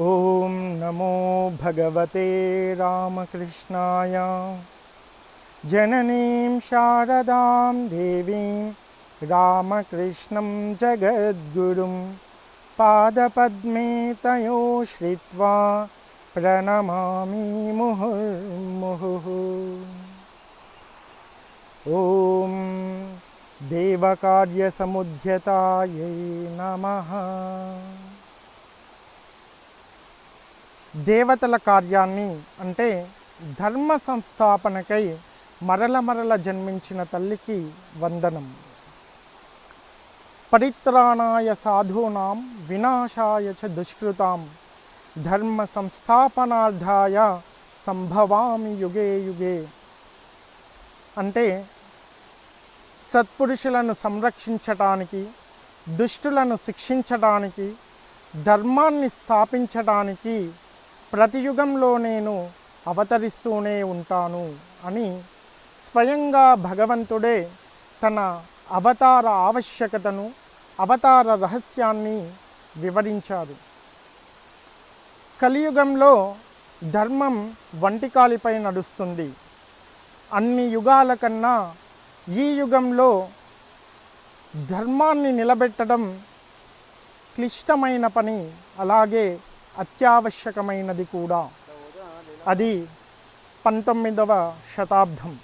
ॐ नमो भगवते रामकृष्णाय। जननीं शारदां देवीं रामकृष्णं जगद्गुरुं पादपद्मे तयो श्रित्वा प्रणमामि मुहुर्मुहुः। ॐ देवकार्यसमुद्यतायै नमः। దేవతల కార్యాన్ని అంటే ధర్మ సంస్థాపనకై మరల మరల జన్మించిన తల్లికి వందనం. పరిత్రాణాయ సాధూనాం వినాశాయ చ దుష్కృతాం ధర్మ సంస్థాపనార్థాయ సంభవామి యుగే యుగే. అంటే సత్పురుషులను సంరక్షించటానికి దుష్టులను శిక్షించటానికి ధర్మాన్ని స్థాపించటానికి ప్రతి యుగంలో నేను అవతరిస్తూనే ఉంటాను అని స్వయంగా భగవంతుడే తన అవతార ఆవశ్యకతను అవతార రహస్యాన్ని వివరించారు కలియుగంలో ధర్మం వంటికాలిపై నడుస్తుంది. అన్ని యుగాల కన్నా ఈ యుగంలో ధర్మాన్ని నిలబెట్టడం క్లిష్టమైన పని. అలాగే అత్యావశ్యకమైనది కూడా. అది పంతొమ్మిదవ శతాబ్దం.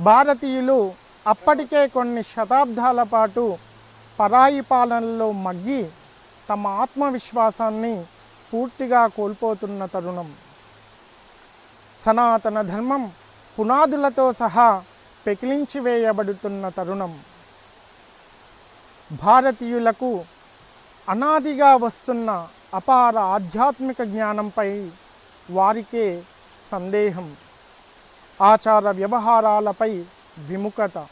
భారతీయులు అప్పటికే కొన్ని శతాబ్దాల పాటు పరాయి పాలనలో మగ్గి తమ ఆత్మవిశ్వాసాన్ని పూర్తిగా కోల్పోతున్న తరుణం. సనాతన ధర్మం పునాదులతో సహా పెకిలించి వేయబడుతున్న తరుణం. భారతీయులకు అనాదిగా వస్తున్న అపార ఆధ్యాత్మిక జ్ఞానంపై వారికే సందేహం. ఆచార వ్యవహారాలపై విముఖత.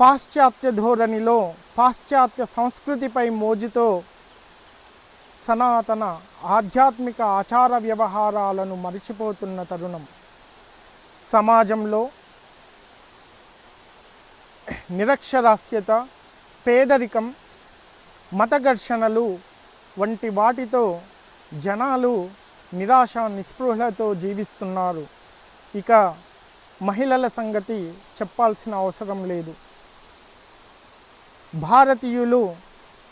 పాశ్చాత్య ధోరణిలో పాశ్చాత్య సంస్కృతిపై మోజుతో సనాతన ఆధ్యాత్మిక ఆచార వ్యవహారాలను మరిచిపోతున్న తరుణం. సమాజంలో నిరక్షరాస్యత పేదరికం మత ఘర్షణలు వంటి వాటితో జనాలు నిరాశ నిస్పృహలతో జీవిస్తున్నారు. ఇక మహిళల సంగతి చెప్పాల్సిన అవసరం లేదు. భారతీయులు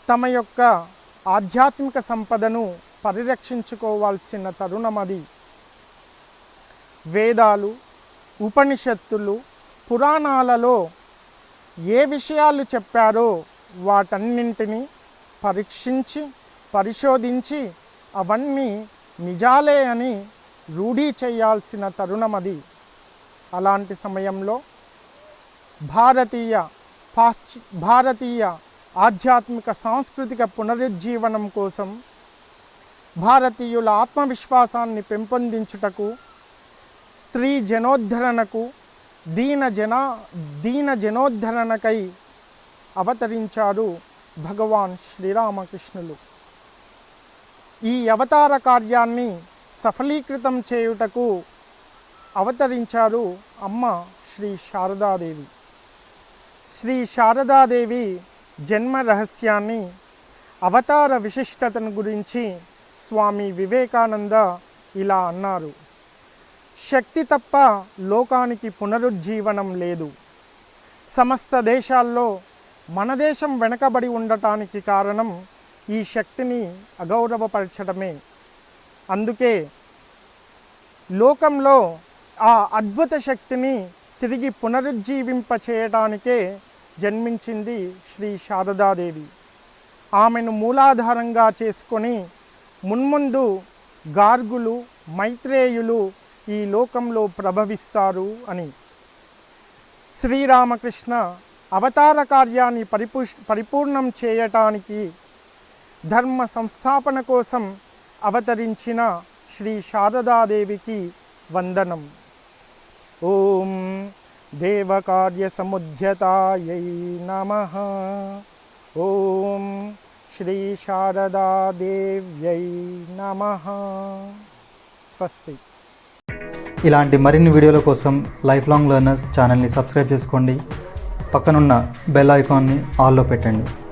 తమ యొక్క ఆధ్యాత్మిక సంపదను పరిరక్షించుకోవాల్సిన తరుణమది వేదాలు ఉపనిషత్తులు పురాణాలలో ఏ విషయాలు చెప్పారో వాటన్నింటినీ పరీక్షించి పరిశోధించి అవన్నీ నిజాలే అని రూఢీ చేయాల్సిన తరుణమది అలాంటి సమయంలో భారతీయ పాశ్చ భారతీయ ఆధ్యాత్మిక సాంస్కృతిక పునరుజ్జీవనం కోసం భారతీయుల ఆత్మవిశ్వాసాన్ని పెంపొందించుటకు స్త్రీ జనోద్ధరణకు దీన జన దీన జనోద్ధరణకై అవతరించారు భగవాన్ శ్రీరామకృష్ణులు. ఈ అవతార కార్యాన్ని సఫలీకృతం చేయుటకు అవతరించారు అమ్మ శ్రీ శారదాదేవి. శ్రీ శారదాదేవి జన్మ రహస్యాన్ని అవతార విశిష్టతను గురించి స్వామి వివేకానంద ఇలా అన్నారు. శక్తి తప్ప లోకానికి పునరుజ్జీవనం లేదు. సమస్త దేశాల్లో మన దేశం వెనకబడి ఉండటానికి కారణం ఈ శక్తిని అగౌరవపరచడమే. అందుకే లోకంలో ఆ అద్భుత శక్తిని తిరిగి పునరుజ్జీవింప చేయటానికే జన్మించింది శ్రీ శారదాదేవి. ఆమెను మూలాధారంగా చేసుకొని మున్ముందు గార్గులు మైత్రేయులు ఈ లోకంలో ప్రభవిస్తారు అని. శ్రీరామకృష్ణ అవతార కార్యాన్ని పరిపూ పరిపూర్ణం చేయటానికి ధర్మ సంస్థాపన కోసం అవతరించిన శ్రీ శారదాదేవికి వందనం. ఓం దేవకార్య సముధ్యతాయై నమ. ఓం శ్రీ శారదాదేవ్యై నమ. స్వస్తి. ఇలాంటి మరిన్ని వీడియోల కోసం లైఫ్ లాంగ్ లెర్నర్స్ ఛానల్ని సబ్స్క్రైబ్ చేసుకోండి. పక్కనున్న బెల్ ఐకాన్ని ఆల్లో పెట్టండి.